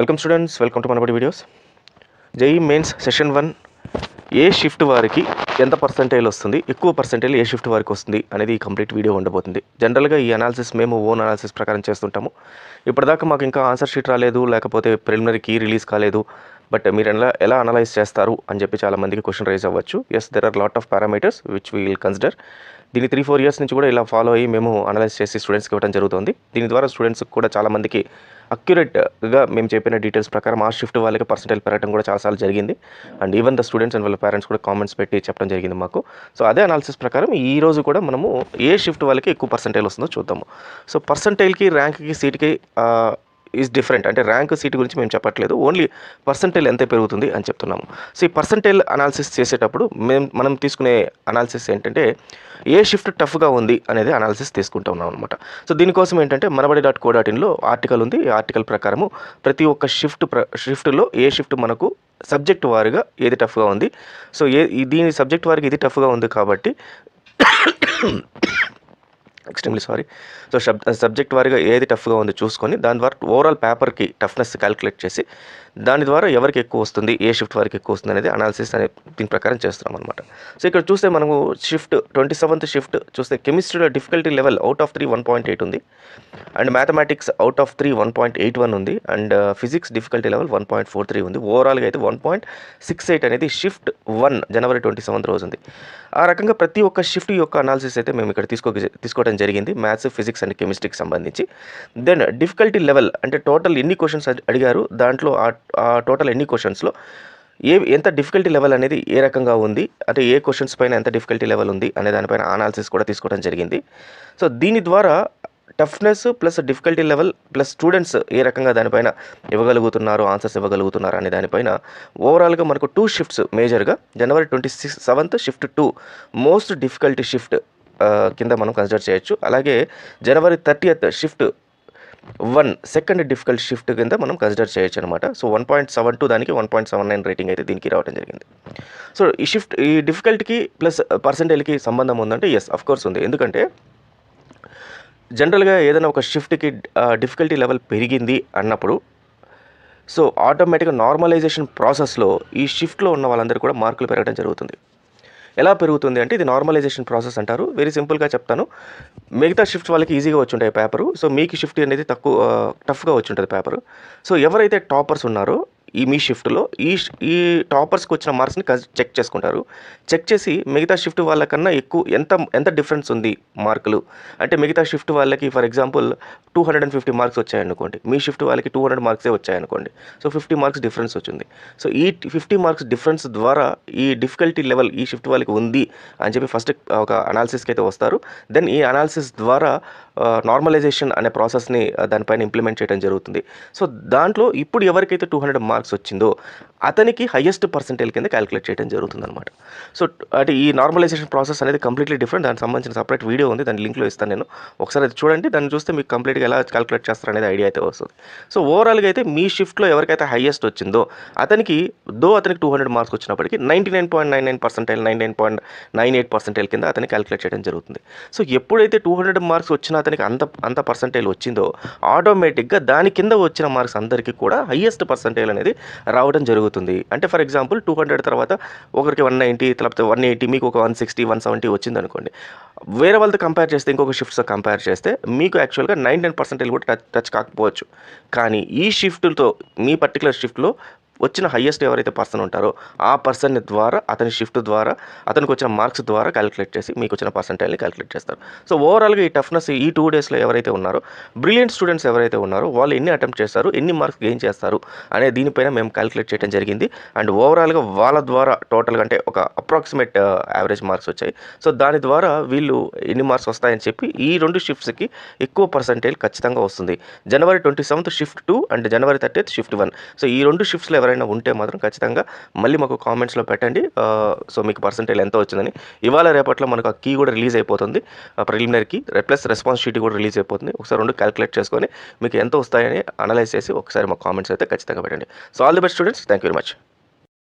Welcome students welcome to Manabadi videos JEE mains session one A shift వారికి ఎంత percentage వస్తుంది? ఎక్కువ percentage ఏ shift వారికి వస్తుంది? అనేది ఈ కంప్లీట్ వీడియో ఉండబోతుంది. జనరల్గా ఈ అనాలిసిస్ మేము ఓన్ అనాలిసిస్ ప్రకారం చేస్తుంటాము. ఇప్పటిదాకా మాకు ఇంకా ఆన్సర్ షీట్ రాలేదు లేకపోతే ప్రిలిమినరీ కీ రిలీజ్ కాలేదు. బట్ మీరు ఎలా ఎలా అనలైజ్ చేస్తారు అని చెప్పి చాలా మందికి క్వశ్చన్ రైజ్ అవ్వచ్చు. Yes there are lot of parameters which we will consider దీన్ని త్రీ ఫోర్ ఇయర్స్ నుంచి కూడా ఇలా ఫాలో అయ్యి మేము అనలైజ్ చేసి స్టూడెంట్స్కి ఇవ్వడం జరుగుతుంది. దీని ద్వారా స్టూడెంట్స్ కూడా చాలామందికి అక్యురేట్గా మేము చెప్పిన డీటెయిల్స్ ప్రకారం ఆ షిఫ్ట్ వాళ్ళకి పర్సెంటేజ్ పెరగడం కూడా చాలాసార్లు జరిగింది. And even the students and వాళ్ళ పేరెంట్స్ కూడా కామెంట్స్ పెట్టి చెప్పడం జరిగింది మాకు. సో అదే అనాలిసిస్ ప్రకారం ఈ రోజు కూడా మనము ఏ షిఫ్ట్ వాళ్ళకి ఎక్కువ పర్సెంటేజ్ వస్తుందో చూద్దాము. సో పర్సంటేజ్కి ర్యాంక్కి సీట్కి ఈజ్ డిఫరెంట్ అంటే ర్యాంక్ సీట్ గురించి మేము చెప్పట్లేదు. ఓన్లీ పర్సంటేజ్ ఎంత పెరుగుతుంది అని చెప్తున్నాము. సో ఈ పర్సంటేజ్ అనాలిసిస్ చేసేటప్పుడు మేము మనం తీసుకునే అనాలిసిస్ ఏంటంటే ఏ షిఫ్ట్ టఫ్గా ఉంది అనేది అనాలిసిస్ తీసుకుంటా ఉన్నాం అనమాట సో దీనికోసం ఏంటంటే మనబడి డాట్ కో డాట్ ఇన్లో ఆర్టికల్ ఉంది. ఈ ఆర్టికల్ ప్రకారము ప్రతి ఒక్క షిఫ్ట్ ప్ర షిఫ్ట్లో ఏ షిఫ్ట్ మనకు సబ్జెక్ట్ వారిగా ఏది టఫ్గా ఉంది. సో ఏ దీని సబ్జెక్ట్ వారికి ఇది టఫ్గా ఉంది కాబట్టి extremely sorry so sub subject వారిగా ఏది టఫ్గా ఉందో చూసుకొని దాని ద్వారా ఓవరాల్ పేపర్కి టఫ్నెస్ క్యాలిక్యులేట్ చేసి దాని ద్వారా ఎవరికి ఎక్కువ వస్తుంది ఏ షిఫ్ట్ వారికి ఎక్కువ వస్తుంది అనేది అనాలిసిస్ అనే దీని ప్రకారం చేస్తున్నాం అనమాట సో ఇక్కడ చూస్తే మనము షిఫ్ట్ ట్వంటీ సెవెంత్ షిఫ్ట్ చూస్తే కెమిస్ట్రీలో difficulty level out of three one point eight ఉంది. And mathematics out of three one point eight one ఉంది. And physics difficulty level one point four three ఉంది. ఓవరాల్గా అయితే వన్ పాయింట్ సిక్స్ ఎయిట్ అనేది shift one January twenty seventh రోజు ఉంది ఆ రకంగా ప్రతి ఒక్క షిఫ్ట్ యొక్క అనాలిసిస్ అయితే మేము ఇక్కడ తీసుకో తీసుకోవడం జరిగింది మ్యాథ్స్ ఫిజిక్స్ అండ్ కెమిస్ట్రీకి సంబంధించి. దెన్ డిఫికల్టీ లెవెల్ అంటే టోటల్ ఎన్ని క్వశ్చన్స్ అడిగారు? దాంట్లో ఆ టోటల్ ఎన్ని క్వశ్చన్స్లో ఏ ఎంత డిఫికల్టీ లెవెల్ అనేది ఏ రకంగా ఉంది? అంటే ఏ క్వశ్చన్స్ పైన ఎంత డిఫికల్టీ లెవెల్ ఉంది? అనే దానిపైన అనాలిసిస్ కూడా తీసుకోవడం జరిగింది. సో దీని ద్వారా toughness plus difficulty level plus students ఏ రకంగా దానిపైన ఇవ్వగలుగుతున్నారు ఆన్సర్స్ ఇవ్వగలుగుతున్నారు అనే దానిపైన ఓవరాల్గా మనకు టూ షిఫ్ట్స్ మేజర్గా January twenty six seventh shift two most difficulty shift కింద మనం కన్సిడర్ చేయొచ్చు. అలాగే January thirtieth shift one second difficult shift కింద మనం కన్సిడర్ చేయొచ్చు అనమాట so one point seven two దానికి one point seven nine rating అయితే దీనికి రావడం జరిగింది. సో ఈ షిఫ్ట్ ఈ డిఫికల్ట్కి ప్లస్ పర్సంటేజ్కి సంబంధం ఉందంటే ఎస్ అఫ్ కోర్స్ ఉంది. ఎందుకంటే జనరల్గా ఏదైనా ఒక షిఫ్ట్కి డిఫికల్టీ లెవెల్ పెరిగింది అన్నప్పుడు సో ఆటోమేటిక్గా నార్మలైజేషన్ ప్రాసెస్లో ఈ షిఫ్ట్లో ఉన్న వాళ్ళందరూ కూడా మార్కులు పెరగడం జరుగుతుంది. ఎలా పెరుగుతుంది అంటే ఇది నార్మలైజేషన్ ప్రాసెస్ అంటారు. వెరీ సింపుల్గా చెప్తాను. మిగతా షిఫ్ట్ వాళ్ళకి ఈజీగా వచ్చుంటాయి పేపరు సో మీకు షిఫ్ట్ అనేది తక్కువ uh, టఫ్గా వచ్చుంటుంది పేపరు సో ఎవరైతే టాపర్స్ ఉన్నారో ఈ మీ షిఫ్ట్లో ఈ ఈ టాపర్స్కి వచ్చిన మార్క్స్ని చెక్ చేసుకుంటారు. చెక్ చేసి మిగతా షిఫ్ట్ వాళ్ళకన్నా ఎక్కువ ఎంత ఎంత డిఫరెన్స్ ఉంది మార్కులు అంటే మిగతా షిఫ్ట్ వాళ్ళకి for example two hundred and fifty marks వచ్చాయనుకోండి. మీ షిఫ్ట్ వాళ్ళకి టూ హండ్రెడ్ మార్క్సే వచ్చాయనుకోండి. సో ఫిఫ్టీ మార్క్స్ డిఫరెన్స్ వచ్చింది. సో ఈ ఫిఫ్టీ మార్క్స్ డిఫరెన్స్ ద్వారా ఈ డిఫికల్టీ లెవెల్ ఈ షిఫ్ట్ వాళ్ళకి ఉంది అని చెప్పి ఫస్ట్ ఒక అనాలిసిస్కి అయితే వస్తారు. దెన్ ఈ అనాలిసిస్ ద్వారా నార్మలైజేషన్ అనే ప్రాసెస్ని దానిపైన ఇంప్లిమెంట్ చేయడం జరుగుతుంది. సో దాంట్లో ఇప్పుడు ఎవరికైతే టూ హండ్రెడ్ మార్క్స్ మార్క్స్ వచ్చిందో అతనికి హయ్యెస్ట్ పర్సెంటేజ్ కింద క్యాలిక్యులేట్ చేయడం జరుగుతుంది అనమాట సో అంటే ఈ నార్మలైజేషన్ ప్రాసెస్ అనేది కంప్లీట్లీ డిఫరెంట్ దానికి సంబంధించిన సపరేట్ వీడియో ఉంది. దాని లింక్లో ఇస్తాను నేను. ఒకసారి అది చూడండి. దాన్ని చూస్తే మీకు కంప్లీట్గా ఎలా క్యాలిక్యులేట్ చేస్తారు అనేది ఐడియా అయితే వస్తుంది. సో ఓవరాల్గా అయితే మీ షిఫ్ట్లో ఎవరికైతే హైయెస్ట్ వచ్చిందో అతనికి దో అతనికి టూ హండ్రెడ్ మార్క్స్ వచ్చినప్పటికీ ninety nine point nine nine percentile nine nine point nine eight percentile కింద అతనికి క్యాలిక్యులేట్ చేయడం జరుగుతుంది. సో ఎప్పుడైతే టూ హండ్రెడ్ మార్క్స్ వచ్చిన అతనికి అంత అంత పర్సెంటైల్ వచ్చిందో ఆటోమేటిక్గా దాని కింద వచ్చిన మార్క్స్ అందరికీ కూడా హయ్యెస్ట్ పర్సెంటైల్ అనేది రావడం జరుగుతుంది. అంటే ఫర్ ఎగ్జాంపుల్ టూ హండ్రెడ్ తర్వాత ఒకరికి వన్ నైంటీ లేకపోతే వన్ ఎయిటీ మీకు ఒక వన్ సిక్స్టీ వన్ సెవెంటీ వచ్చింది అనుకోండి. వేరే వాళ్ళతో కంపేర్ చేస్తే ఇంకొక షిఫ్ట్స్తో కంపేర్ చేస్తే మీకు యాక్చువల్గా నైన్ టెన్ పర్సెంటేజ్ కూడా టచ్ టచ్ కాకపోవచ్చు. కానీ ఈ షిఫ్ట్తో మీ పర్టికులర్ షిఫ్ట్లో వచ్చిన హయ్యెస్ట్ ఎవరైతే పర్సన్ ఉంటారో ఆ పర్సన్ ద్వారా అతని షిఫ్ట్ ద్వారా అతనికి వచ్చిన మార్క్స్ ద్వారా క్యాలిక్యులేట్ చేసి మీకు వచ్చిన పర్సంటైల్ని క్యాలిక్యులేట్ చేస్తారు. సో ఓవరాల్గా ఈ టఫ్నెస్ ఈ టూ డేస్లో ఎవరైతే ఉన్నారో బ్రిలియంట్ స్టూడెంట్స్ ఎవరైతే ఉన్నారో వాళ్ళు ఎన్ని అటెంప్ట్ చేస్తారు ఎన్ని మార్క్స్ గెయిన్ చేస్తారు అనే దీనిపైన మేము క్యాలిక్యులేట్ చేయడం జరిగింది. అండ్ ఓవరాల్గా వాళ్ళ ద్వారా టోటల్గా అంటే ఒక అప్రాక్సిమేట్ యావరేజ్ మార్క్స్ వచ్చాయి. సో దాని ద్వారా వీళ్ళు ఎన్ని మార్క్స్ వస్తాయని చెప్పి ఈ రెండు షిఫ్ట్స్కి ఎక్కువ పర్సంటేజ్ ఖచ్చితంగా వస్తుంది. January twenty seventh shift two and January thirtieth shift one so ఈ రెండు షిఫ్ట్స్లో ఎవరైనా ఉంటే మాత్రం ఖచ్చితంగా మళ్ళీ మాకు కామెంట్స్లో పెట్టండి. సో మీకు పర్సంటేజ్ ఎంత వచ్చిందని. ఇవాళ రేపట్లో మనకు ఆ కీ కూడా రిలీజ్ అయిపోతుంది. Preliminary key plus response sheet కూడా రిలీజ్ అయిపోతుంది. ఒకసారి రెండు క్యాలిక్యులేట్ చేసుకొని మీకు ఎంత వస్తాయని అనలైజ్ చేసి ఒకసారి మా కామెంట్స్ అయితే ఖచ్చితంగా పెట్టండి. So all the best students. Thank you very much.